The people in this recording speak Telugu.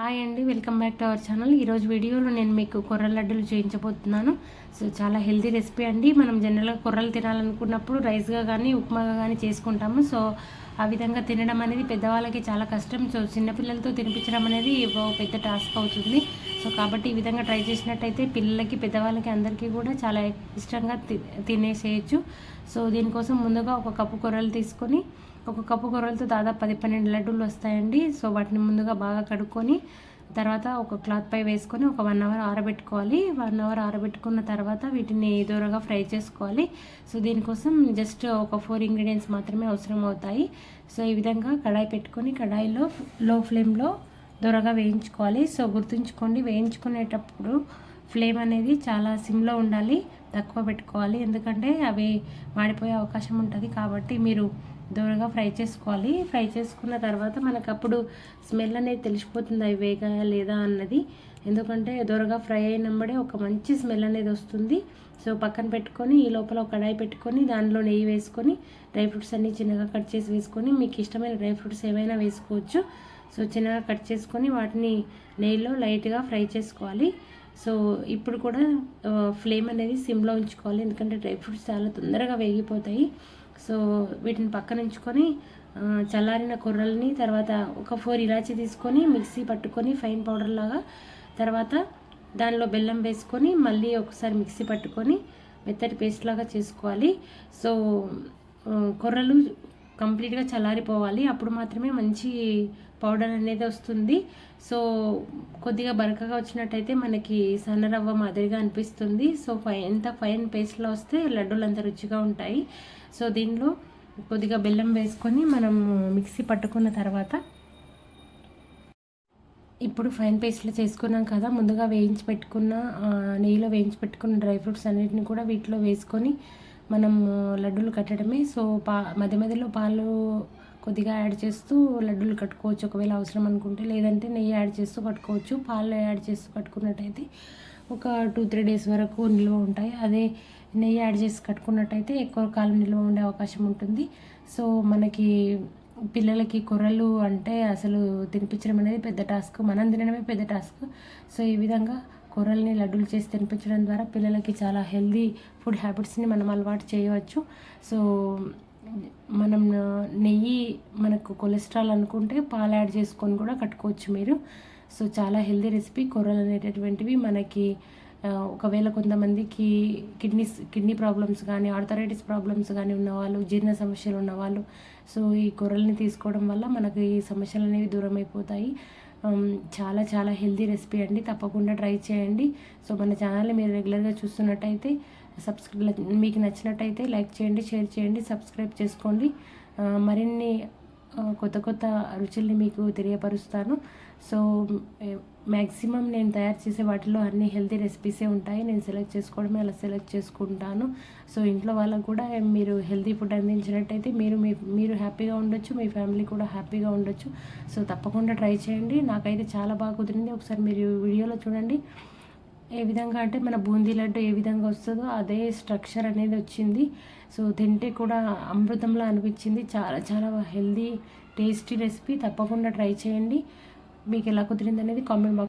హాయ్ అండి welcome back to our channel. ఈరోజు వీడియోలో నేను మీకు కొర్ర లడ్డూలు చేయించబోతున్నాను. సో చాలా హెల్తీ రెసిపీ అండి. మనం జనరల్గా కొర్రలు తినాలనుకున్నప్పుడు రైస్గా కానీ ఉప్మాగా కానీ చేసుకుంటాము. సో ఆ విధంగా తినడం అనేది పెద్దవాళ్ళకి చాలా కష్టం. సో చిన్నపిల్లలతో తినిపించడం అనేది పెద్ద టాస్క్ అవుతుంది. సో కాబట్టి ఈ విధంగా ట్రై చేసినట్టయితే పిల్లలకి పెద్దవాళ్ళకి అందరికీ కూడా చాలా ఇష్టంగా తినేసేయచ్చు. సో దీనికోసం ముందుగా ఒక కప్పు కొర్రలు తీసుకొని ఒక కప్పు కూరలతో దాదాపు పది పన్నెండు లడ్డూలు వస్తాయండి. సో వాటిని ముందుగా బాగా కడుక్కొని తర్వాత ఒక క్లాత్ పై వేసుకొని ఒక వన్ అవర్ ఆరబెట్టుకోవాలి. వన్ అవర్ ఆరబెట్టుకున్న తర్వాత వీటిని దూరగా ఫ్రై చేసుకోవాలి. సో దీనికోసం జస్ట్ ఒక ఫోర్ ఇంగ్రీడియంట్స్ మాత్రమే అవసరం అవుతాయి సో ఈ విధంగా కడాయి పెట్టుకొని కడాయిలో లో ఫ్లేమ్లో దూరగా వేయించుకోవాలి. సో గుర్తుంచుకోండి వేయించుకునేటప్పుడు ఫ్లేమ్ అనేది చాలా సిమ్లో ఉండాలి తక్కువ పెట్టుకోవాలి. ఎందుకంటే అవి మాడిపోయే అవకాశం ఉంటుంది కాబట్టి మీరు దూరగా ఫ్రై చేసుకోవాలి. ఫ్రై చేసుకున్న తర్వాత మనకు అప్పుడు స్మెల్ అనేది తెలిసిపోతుంది అవి వేగా లేదా అన్నది. ఎందుకంటే దూరగా ఫ్రై అయినప్పుడే ఒక మంచి స్మెల్ అనేది వస్తుంది. సో పక్కన పెట్టుకొని ఈ లోపల ఒక కడాయి పెట్టుకొని దానిలో నెయ్యి వేసుకొని డ్రై ఫ్రూట్స్ అన్నీ చిన్నగా కట్ చేసి వేసుకొని మీకు ఇష్టమైన డ్రై ఫ్రూట్స్ ఏమైనా వేసుకోవచ్చు. సో చిన్నగా కట్ చేసుకొని వాటిని నెయ్యిలో లైట్గా ఫ్రై చేసుకోవాలి. సో ఇప్పుడు కూడా ఫ్లేమ్ అనేది సిమ్లో ఉంచుకోవాలి. ఎందుకంటే డ్రై ఫ్రూట్స్ చాలా తొందరగా వేగిపోతాయి. సో వీటిని పక్కన ఉంచుకొని చల్లారిన కొర్రల్ని తర్వాత ఒక ఫోర్ ఇలాచి తీసుకొని మిక్సీ పట్టుకొని ఫైన్ పౌడర్ లాగా తర్వాత దానిలో బెల్లం వేసుకొని మళ్ళీ ఒకసారి మిక్సీ పట్టుకొని మెత్తటి పేస్ట్ లాగా చేసుకోవాలి. సో కొర్రలు కంప్లీట్గా చల్లారిపోవాలి. అప్పుడు మాత్రమే మంచి పౌడర్ అనేది వస్తుంది. సో కొద్దిగా బరకగా వచ్చినట్టయితే మనకి సన్నరవ్వ మాదిరిగా అనిపిస్తుంది. సో ఫైన్ ఎంత ఫైన్ పేస్ట్లో వస్తే లడ్డూలు అంత రుచిగా ఉంటాయి. సో దీనిలో కొద్దిగా బెల్లం వేసుకొని మనం మిక్సీ పట్టుకున్న తర్వాత ఇప్పుడు ఫైన్ పేస్ట్లో చేసుకున్నాం కదా ముందుగా వేయించి పెట్టుకున్న నెయ్యిలో వేయించి పెట్టుకున్న డ్రై ఫ్రూట్స్ అన్నిటిని కూడా వీటిలో వేసుకొని మనం లడ్డూలు కట్టడమే. సో పా మధ్య మధ్యలో పాలు కొద్దిగా యాడ్ చేస్తూ లడ్డూలు కట్టుకోవచ్చు. ఒకవేళ అవసరం అనుకుంటే లేదంటే నెయ్యి యాడ్ చేస్తూ కట్టుకోవచ్చు పాలు యాడ్ చేస్తూ కట్టుకున్నట్టయితే ఒక టూ త్రీ డేస్ వరకు నిల్వ ఉంటాయి. అదే నెయ్యి యాడ్ చేసి కట్టుకున్నట్టయితే ఎక్కువ కాలం నిల్వ ఉండే అవకాశం ఉంటుంది. సో మనకి పిల్లలకి కొర్రలు అంటే అసలు తినిపించడం అనేది పెద్ద టాస్క్. మనం తినడమే పెద్ద టాస్క్. సో ఈ విధంగా కూరల్ని లడ్డూలు చేసి తినిపించడం ద్వారా పిల్లలకి చాలా హెల్దీ ఫుడ్ హ్యాబిట్స్ని మనం అలవాటు చేయవచ్చు. సో మనం నెయ్యి మనకు కొలెస్ట్రాల్ అనుకుంటే పాలు యాడ్ చేసుకొని కూడా కట్టుకోవచ్చు మీరు. సో చాలా హెల్దీ రెసిపీ కూరలు అనేటటువంటివి మనకి ఒకవేళ కొంతమందికి కిడ్నీస్ కిడ్నీ ప్రాబ్లమ్స్ కానీ ఆర్థరైటిస్ ప్రాబ్లమ్స్ కానీ ఉన్నవాళ్ళు జీర్ణ సమస్యలు ఉన్నవాళ్ళు సో ఈ కూరల్ని తీసుకోవడం వల్ల మనకు ఈ సమస్యలు అనేవి దూరం అయిపోతాయి చాలా చాలా హెల్తీ రెసిపీ అండి. తప్పకుండా ట్రై చేయండి. సో మన ఛానల్ని మీరు రెగ్యులర్గా చూస్తున్నట్టయితే సబ్స్క్రైబ్ మీకు నచ్చినట్టయితే లైక్ చేయండి షేర్ చేయండి సబ్స్క్రైబ్ చేసుకోండి. మరిన్ని కొత్త కొత్త రుచుల్ని మీకు తెలియపరుస్తాను. సో మ్యాక్సిమం నేను తయారు చేసే వాటిలో అన్ని హెల్తీ రెసిపీసే ఉంటాయి. నేను సెలెక్ట్ చేసుకోవడమే అలా సెలెక్ట్ చేసుకుంటాను. సో ఇంట్లో వాళ్ళకు కూడా మీరు హెల్తీ ఫుడ్ అందించినట్టయితే మీరు మీ మీరు హ్యాపీగా ఉండొచ్చు మీ ఫ్యామిలీ కూడా హ్యాపీగా ఉండొచ్చు. సో తప్పకుండా ట్రై చేయండి. నాకైతే చాలా బాగా కుదిరింది. ఒకసారి మీరు వీడియోలో చూడండి. ఏ విధంగా అంటే మన బూందీ లడ్డు ఏ విధంగా వస్తుందో అదే స్ట్రక్చర్ అనేది వచ్చింది. సో తింటే కూడా అమృతంలా అనిపించింది. చాలా చాలా హెల్దీ టేస్టీ రెసిపీ. తప్పకుండా ట్రై చేయండి. మీకు ఎలా కుదిరింది అనేది కామెంట్ బాక్స్